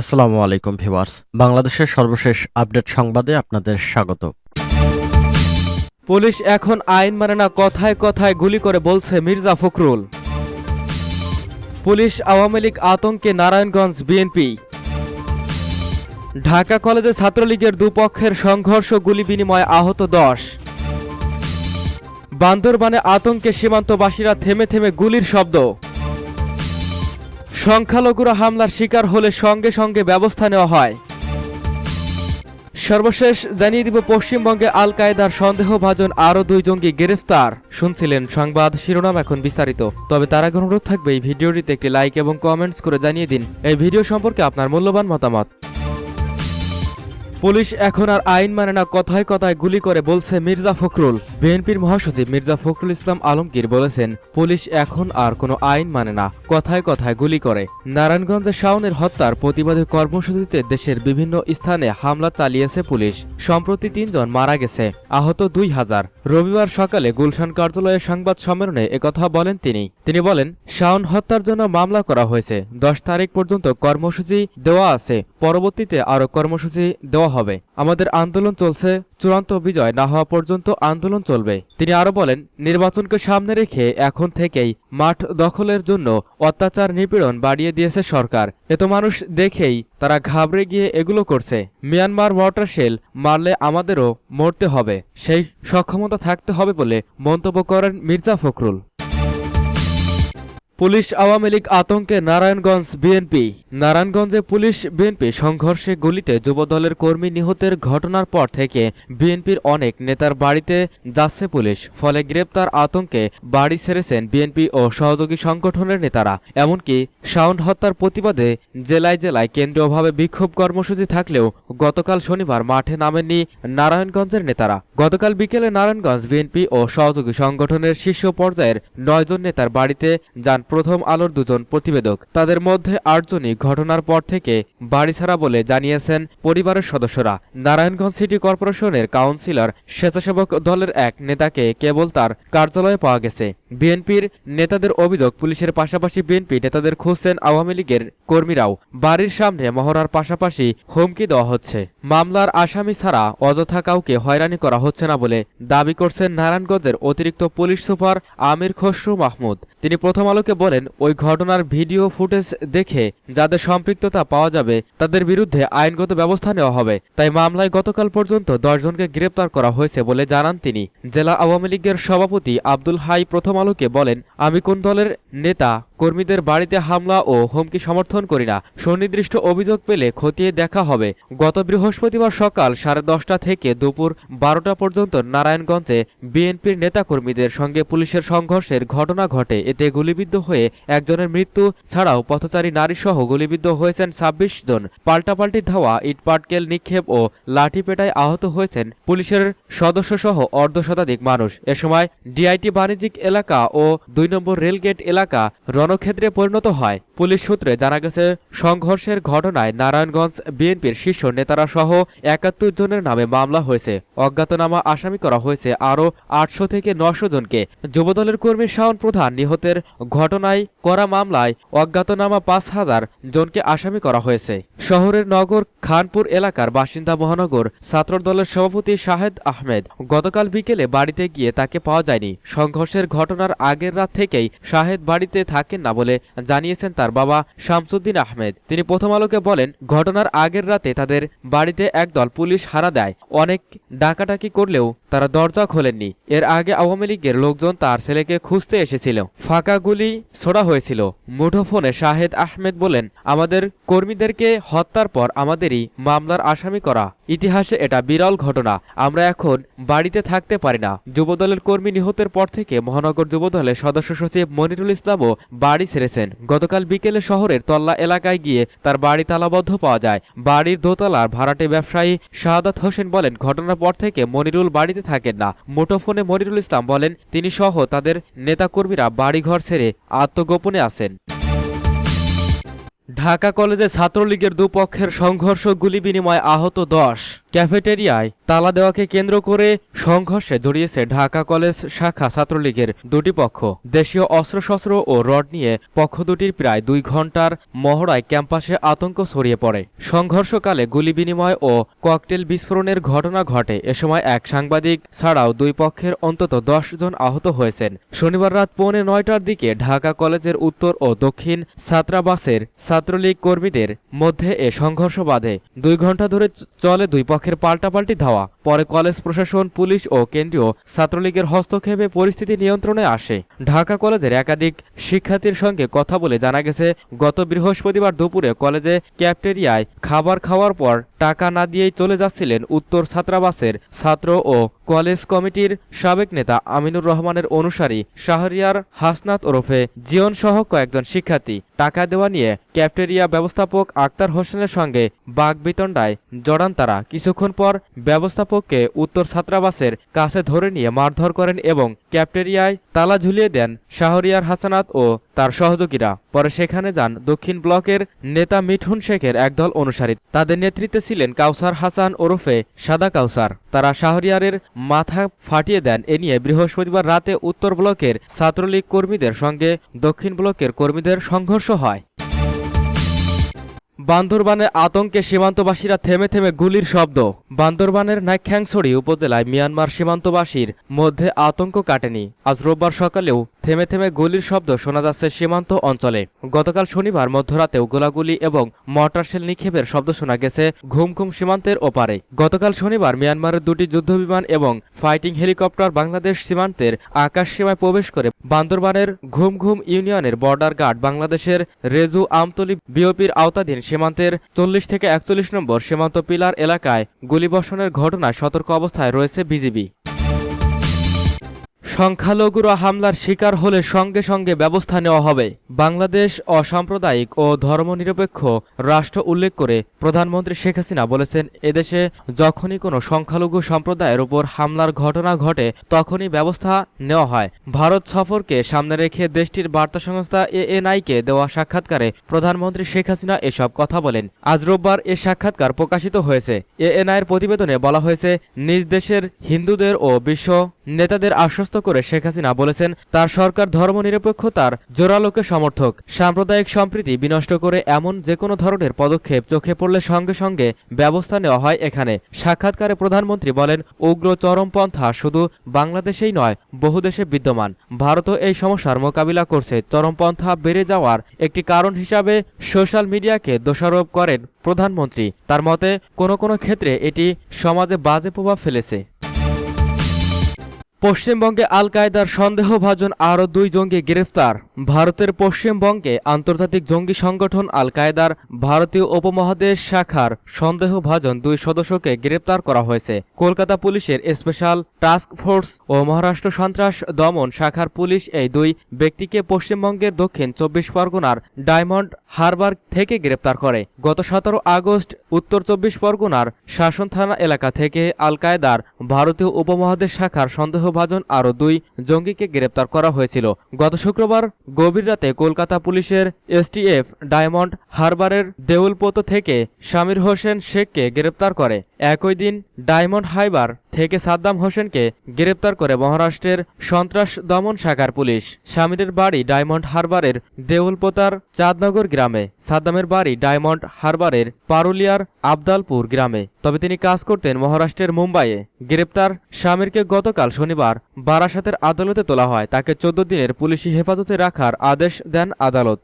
আসসালামু আলাইকুম ভিউয়ার্স। বাংলাদেশের সর্বশেষ আপডেট সংবাদে আপনাদের স্বাগত। পুলিশ এখন আইন মানে না, কথায় কথায় গুলি করে বলছে মির্জা ফখরুল। পুলিশ আওয়ামী লীগ আতঙ্কে নারায়ণগঞ্জ বিএনপি। ঢাকা কলেজে ছাত্রলীগের দুপক্ষের সংঘর্ষ গুলি বিনিময়ে আহত দশ। বান্দরবানে আতঙ্কে সীমান্তবাসীরা থেমে থেমে গুলির শব্দ। সংখ্যালঘুরা হামলার শিকার হলে সঙ্গে সঙ্গে ব্যবস্থা নেওয়া হয়। সর্বশেষ জানিয়ে দিব, পশ্চিমবঙ্গে আল কায়েদার সন্দেহভাজন আরও দুই জঙ্গি গ্রেফতার। শুনছিলেন সংবাদ শিরোনাম এখন বিস্তারিত। তবে তারা আগে অনুরোধ থাকবে, এই ভিডিওটিতে একটি লাইক এবং কমেন্টস করে জানিয়ে দিন। এই ভিডিও সম্পর্কে আপনার মূল্যবান মতামত। পুলিশ এখন আর আইন মানে না, কথায় কথায় গুলি করে বলছে মির্জা ফখরুল। বিএনপির মহাসচিব মির্জা ফখরুল ইসলাম আলমগীর বলেছেন, পুলিশ এখন আর কোনো আইন মানে না, কথায় কথায় গুলি করে। নারায়ণগঞ্জে শাওনের হত্যার প্রতিবাদী কর্মসূচিতে দেশের বিভিন্ন স্থানে হামলা চালিয়েছে পুলিশ। সম্প্রতি তিনজন মারা গেছে, আহত দুই হাজার। রবিবার সকালে গুলশান কার্যালয়ে সংবাদ সম্মেলনে একথা বলেন তিনি। তিনি বলেন, শাওন হত্যার জন্য মামলা করা হয়েছে, দশ তারিখ পর্যন্ত কর্মসূচি দেওয়া আছে, পরবর্তীতে আরও কর্মসূচি দেওয়া হবে। আমাদের আন্দোলন চলছে, চূড়ান্ত বিজয় না হওয়া পর্যন্ত আন্দোলন চলবে। তিনি আরও বলেন, নির্বাচনকে সামনে রেখে এখন থেকেই মাঠ দখলের জন্য অত্যাচার নিপীড়ন বাড়িয়ে দিয়েছে সরকার। এত মানুষ দেখেই তারা ঘাবড়ে গিয়ে এগুলো করছে। মিয়ানমার ওয়াটার শেল মারলে আমাদেরও মরতে হবে। সেই সক্ষমতা থাকতে হবে বলে মন্তব্য করেন মির্জা ফখরুল। পুলিশ আওয়ামী লীগ আতঙ্কে নারায়ণগঞ্জ বিএনপি। নারায়ণগঞ্জে পুলিশ বিএনপি সংঘর্ষে গুলিতে যুবদলের কর্মী নিহতের ঘটনার পর থেকে বিএনপির অনেক নেতার বাড়িতে যাচ্ছে পুলিশ, ফলে গ্রেপ্তার আতঙ্কে বাড়ি ছেড়েছেন বিএনপি ও সহযোগী সংগঠনের নেতারা। এমনকি শাওন হত্যার প্রতিবাদে জেলায় জেলায় কেন্দ্রীয়ভাবে বিক্ষোভ কর্মসূচি থাকলেও গতকাল শনিবার মাঠে নামেননি নারায়ণগঞ্জের নেতারা। গতকাল বিকেলে নারায়ণগঞ্জ বিএনপি ও সহযোগী সংগঠনের শীর্ষ পর্যায়ের নয়জন নেতার বাড়িতে যান প্রথম আলোর দুজন প্রতিবেদক। তাদের মধ্যে আটজনই ঘটনার পর থেকে বাড়ি ছাড়া বলে জানিয়েছেন পরিবারের সদস্যরা। নারায়ণগঞ্জ সিটি কর্পোরেশনের কাউন্সিলর, স্বেচ্ছাসেবক দলের এক নেতাকে কেবল তার কার্যালয়ে পাওয়া গেছে। বিএনপির নেতাদের অভিযোগ, পুলিশের পাশাপাশি বিএনপি নেতাদের খুঁজছেন আওয়ামী লীগের কর্মীরাও। বাড়ির সামনে মহড়ার পাশাপাশি হুমকি দেওয়া হচ্ছে। মামলার আসামি ছাড়া অযথা কাউকে হয়রানি করা হচ্ছে না বলে দাবি করছেন নারায়ণগঞ্জের অতিরিক্ত পুলিশ সুপার আমির খসরু মাহমুদ। তিনি প্রথম আলোকে বলেন, ওই ঘটনার ভিডিও ফুটেজ দেখে যাদের সম্পৃক্ততা পাওয়া যাবে, তাদের বিরুদ্ধে আইনগত ব্যবস্থা নেওয়া হবে। তাই মামলায় গতকাল পর্যন্ত দশজনকে গ্রেপ্তার করা হয়েছে বলে জানান তিনি। জেলা আওয়ামী লীগের সভাপতি আব্দুল হাই প্রথম আলোকে বলেন আমি কোন দলের নেতা? কর্মীদের বাড়িতে হামলা ও হুমকি সমর্থন করি না। সুনির্দিষ্ট অভিযোগ পেলে খতিয়ে দেখা হবে। গত বৃহস্পতিবার সকাল সাড়ে দশটা থেকে দুপুর বারোটা পর্যন্ত নারায়ণগঞ্জে বিএনপির নেতাকর্মীদের সঙ্গে পুলিশের সংঘর্ষের ঘটনা ঘটে। এতে গুলিবিদ্ধ হয়ে একজনের মৃত্যু ছাড়াও পথচারী নারীসহ গুলিবিদ্ধ হয়েছেন ছাব্বিশ জন। পাল্টাপাল্টি ধাওয়া, ইটপাটকেল নিক্ষেপ ও লাঠি পেটায় আহত হয়েছেন পুলিশের সদস্যসহ অর্ধ শতাধিক মানুষ। এ সময় ডিআইটি বাণিজ্যিক এলাকা ও দুই নম্বর রেলগেট এলাকা রণক্ষেত্রে পরিণত হয়। পুলিশ সূত্রে জানা গেছে, সংঘর্ষের ঘটনায় নারায়ণগঞ্জ বিএনপির শীর্ষ নেতারা সহ একাত্তর জনের নামে মামলা হয়েছে। অজ্ঞাতনামা আসামি করা হয়েছে আরও আটশো থেকে নশো জনকে। যুবদলের কর্মী শাওন প্রধান নিহতের ঘটনায় করা মামলায় অজ্ঞাতনামা পাঁচ হাজার জনকে আসামি করা হয়েছে। শহরের নগর খানপুর এলাকার বাসিন্দা মহানগর ছাত্র দলের সভাপতি শাহেদ আহমেদ গতকাল বিকেলে বাড়িতে গিয়ে তাকে পাওয়া যায়নি। সংঘর্ষের ঘটনার আগের রাত থেকেই শাহেদ বাড়িতে থাকেন না বলে জানিয়েছেন তার বাবা শামসুদ্দিন আহমেদ। তিনি প্রথম আলোকে বলেন, ঘটনার আগের রাতে তাদের বাড়িতে একদল পুলিশ হানা দেয়। অনেক ডাকাটাকি করলেও তারা দরজা খোলেননি। এর আগে আওয়ামী লীগের লোকজন তার ছেলেকে খুঁজতে এসেছিল। ফাঁকা গুলি ছোড়া হয়েছিল। মুঠোফোনে শাহেদ আহমেদ বলেন, আমাদের কর্মীদেরকে হত্যার পর আমাদেরই মামলার আসামি করা ইতিহাসে এটা বিরল ঘটনা। আমরা এখন বাড়িতে থাকতে পারি না। যুবদলের কর্মী নিহতের পর থেকে মহানগর যুবদলের সদস্য সচিব মনিরুল ইসলামও বাড়ি ছেড়েছেন। গতকাল বিকেলে শহরের তল্লা এলাকায় গিয়ে তার বাড়ি তালাবদ্ধ পাওয়া যায়। বাড়ির দোতলার ভাড়াটে ব্যবসায়ী শাহাদাত হোসেন বলেন, ঘটনার পর থেকে মনিরুল বাড়িতে থাকেন না। মুঠোফোনে মনিরুল ইসলাম বলেন, তিনি সহ তাদের নেতাকর্মীরা বাড়িঘর ছেড়ে আত্মগোপনে আছেন। ঢাকা কলেজে ছাত্রলীগের দুপক্ষের সংঘর্ষ গুলি বিনিময়ে আহত দশ। ক্যাফেটেরিয়ায় তালা দেওয়াকে কেন্দ্র করে সংঘর্ষে জড়িয়েছে ঢাকা কলেজ শাখা ছাত্রলীগের দুটি পক্ষ। দেশীয় অস্ত্রশস্ত্র ও রড নিয়ে পক্ষ দুটির প্রায় দুই ঘণ্টার মহড়ায় ক্যাম্পাসে আতঙ্ক ছড়িয়ে পড়ে। সংঘর্ষকালে গুলি বিনিময় ও ককটেল বিস্ফোরণের ঘটনা ঘটে। এ সময় এক সাংবাদিক ছাড়াও দুই পক্ষের অন্তত দশ জন আহত হয়েছেন। শনিবার রাত পৌনে নয়টার দিকে ঢাকা কলেজের উত্তর ও দক্ষিণ ছাত্রাবাসের ছাত্রলীগ কর্মীদের মধ্যে এ সংঘর্ষ বাধে। দুই ঘণ্টা ধরে চলে দুই পক্ষের পাল্টাপাল্টি ধাওয়া। পরে কলেজ প্রশাসন, পুলিশ ও কেন্দ্রীয় ছাত্রলীগের হস্তক্ষেপে পরিস্থিতি নিয়ন্ত্রণে আসে। ঢাকা কলেজের একাধিক শিক্ষার্থীর সঙ্গে কথা বলে জানা গেছে, গত বৃহস্পতিবার দুপুরে কলেজে ক্যাফটেরিয়ায় খাবার খাওয়ার পর টাকা না দিয়েই চলে যাচ্ছিলেন উত্তর ছাত্রাবাসের ছাত্র ও কলেজ কমিটির সাবেক নেতা আমিনুর রহমানের অনুসারী শাহরিয়ার হাসনাত ওরফে জিয়ন সহ কয়েকজন শিক্ষার্থী। টাকা দেওয়া নিয়ে ক্যাফটেরিয়া ব্যবস্থাপক আক্তার হোসেনের সঙ্গে বাগবিতণ্ডায় জড়ান তারা। কিছুক্ষণ পর ব্যবস্থাপককে উত্তর ছাত্রাবাসের কাছে ধরে নিয়ে মারধর করেন এবং ক্যাপ্টেরিয়ায় তালা ঝুলিয়ে দেন শাহরিয়ার হাসানাত ও তার সহযোগীরা। পরে সেখানে যান দক্ষিণ ব্লকের নেতা মিঠুন শেখের একদল অনুসারী। তাদের নেতৃত্বে ছিলেন কাউসার হাসান ওরফে সাদা কাউসার। তারা শাহরিয়ারের মাথা ফাটিয়ে দেন। এ নিয়ে বৃহস্পতিবার রাতে উত্তর ব্লকের ছাত্রলীগ কর্মীদের সঙ্গে দক্ষিণ ব্লকের কর্মীদের সংঘর্ষ হয়। বান্দরবানে আতঙ্কে সীমান্তবাসীরা থেমে থেমে গুলির শব্দ। বান্দরবানের নাইখ্যাংছড়ি উপজেলায় মিয়ানমার সীমান্তবাসীর মধ্যে আতঙ্ক কাটেনি। আজ রোববার সকালেও থেমে থেমে গুলির শব্দ শোনা যাচ্ছে সীমান্ত অঞ্চলে। গতকাল শনিবার মধ্যরাতেও গোলাগুলি এবং মর্টারশেল নিক্ষেপের শব্দ শোনা গেছে ঘুম ঘুম সীমান্তের ওপারে। গতকাল শনিবার মিয়ানমারের দুটি যুদ্ধবিমান এবং ফাইটিং হেলিকপ্টার বাংলাদেশ সীমান্তের আকাশ সীমায় প্রবেশ করে বান্দরবানের ঘুম ঘুম ইউনিয়নের বর্ডার গার্ড বাংলাদেশের রেজু আমতলি বিওপির আওতাধীন সীমান্তের চল্লিশ থেকে একচল্লিশ নম্বর সীমান্ত পিলার এলাকায় গুলিবর্ষণের ঘটনায় সতর্ক অবস্থায় রয়েছে বিজিবি। সংখ্যালঘুরা হামলার শিকার হলে সঙ্গে সঙ্গে ব্যবস্থা নেওয়া হবে। বাংলাদেশ অসাম্প্রদায়িক ও ধর্মনিরপেক্ষ রাষ্ট্র উল্লেখ করে প্রধানমন্ত্রী শেখ হাসিনা বলেছেন, এদেশে যখনই কোনো সংখ্যালঘু সম্প্রদায়ের উপর হামলার ঘটনা ঘটে, তখনই ব্যবস্থা নেওয়া হয়। ভারত সফরকে সামনে রেখে দেশটির বার্তা সংস্থা এএনআইকে দেওয়া সাক্ষাৎকারে প্রধানমন্ত্রী শেখ হাসিনা এসব কথা বলেন। আজ রোববার এ সাক্ষাৎকার প্রকাশিত হয়েছে। এএনআইয়ের প্রতিবেদনে বলা হয়েছে, নিজ দেশের হিন্দুদের ও বিশ্ব নেতাদের আশ্বস্ত করে শেখ হাসিনা বলেছেন, তার সরকার ধর্মনিরপেক্ষতার জোরালোকে সমর্থক। সাম্প্রদায়িক সম্প্রীতি বিনষ্ট করে এমন যে কোনো ধরনের পদক্ষেপ চোখে পড়লে সঙ্গে সঙ্গে ব্যবস্থা নেওয়া হয় এখানে। সাক্ষাৎকারে প্রধানমন্ত্রী বলেন, উগ্র চরমপন্থা শুধু বাংলাদেশেই নয়, বহু দেশে বিদ্যমান। ভারতও এই সমস্যার মোকাবিলা করছে। চরমপন্থা বেড়ে যাওয়ার একটি কারণ হিসাবে সোশ্যাল মিডিয়াকে দোষারোপ করেন প্রধানমন্ত্রী। তার মতে, কোনো কোনো ক্ষেত্রে এটি সমাজে বাজে প্রভাব ফেলেছে। পশ্চিমবঙ্গে আল কায়দার সন্দেহভাজন আরও দুই জঙ্গি গ্রেফতার। ভারতের পশ্চিমবঙ্গে আন্তর্জাতিক জঙ্গি সংগঠন আল কায়দার ভারতীয় উপমহাদেশ শাখার সন্দেহভাজন দুই সদস্যকে গ্রেপ্তার করা হয়েছে। কলকাতা পুলিশের স্পেশাল টাস্ক ফোর্স ও মহারাষ্ট্র সন্ত্রাস দমন শাখার পুলিশ এই দুই ব্যক্তিকে পশ্চিমবঙ্গের দক্ষিণ চব্বিশ পরগনার ডায়মন্ড হারবার থেকে গ্রেপ্তার করে। গত সতেরো আগস্ট উত্তর চব্বিশ পরগনার শাসন থানা এলাকা থেকে আল কায়দার ভারতীয় উপমহাদেশ শাখার সন্দেহভাজন আরও দুই জঙ্গিকে গ্রেপ্তার করা হয়েছিল। গত শুক্রবার গভীর রাতে কলকাতা পুলিশের এসটিএফ ডায়মন্ড হারবারের দেউলপোত থেকে সামির হোসেন শেখকে গ্রেপ্তার করে। একই দিন ডায়মন্ড হাইবার থেকে সাদ্দাম হোসেনকে গ্রেপ্তার করে মহারাষ্ট্রের সন্ত্রাস দমন শাখার পুলিশ। শামিরের বাড়ি ডায়মন্ড হারবারের দেউলপোতার চাঁদনগর গ্রামে। সাদ্দামের বাড়ি ডায়মন্ড হারবারের পারুলিয়ার আবদালপুর গ্রামে। তবে তিনি কাজ করতেন মহারাষ্ট্রের মুম্বাইয়ে। গ্রেপ্তার স্বামীরকে গতকাল শনিবার বারাসাতের আদালতে তোলা হয়। তাকে চোদ্দ দিনের পুলিশি হেফাজতে রাখার আদেশ দেন আদালত।